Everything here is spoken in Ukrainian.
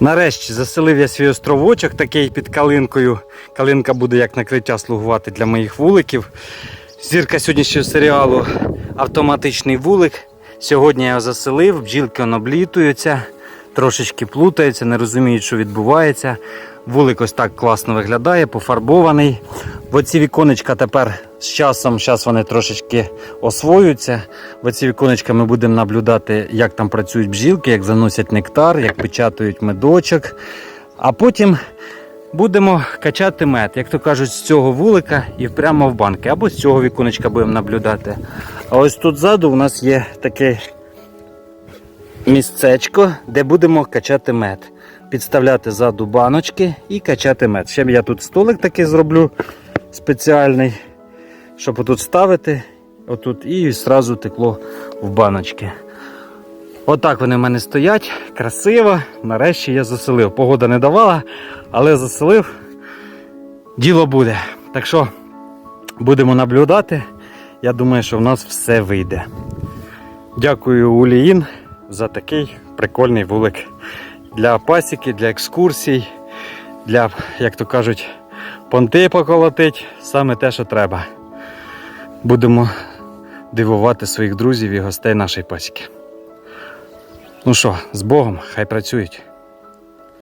Нарешті заселив я свій островочок такий під калинкою. Калинка буде як накриття слугувати для моїх вуликів. Зірка сьогоднішнього серіалу Автоматичний вулик. Сьогодні я заселив, бджілки облітуються, трошечки плутаються, не розуміють, що відбувається. Вулик ось так класно виглядає, пофарбований. В оці віконечка тепер з часом, зараз вони трошечки освоюються. В оці віконечка ми будемо наблюдати, як там працюють бджілки, як заносять нектар, як печатають медочок. А потім будемо качати мед, як то кажуть, з цього вулика і прямо в банки. Або з цього віконечка будемо наблюдати. А ось тут ззаду у нас є таке місцечко, де будемо качати мед. Підставляти ззаду баночки і качати мед. Ще я тут столик такий зроблю спеціальний, щоб отут ставити, отут і зразу текло в баночки. Отак вони в мене стоять, красиво. Нарешті я заселив. Погода не давала, але заселив. Діло буде. Так що будемо наблюдати. Я думаю, що в нас все вийде. Дякую Уліїн за такий прикольний вулик для пасіки, для екскурсій, для, як то кажуть, понти поколотить. Саме те, що треба. Будемо дивувати своїх друзів і гостей нашої пасіки. Ну що, з Богом, хай працюють.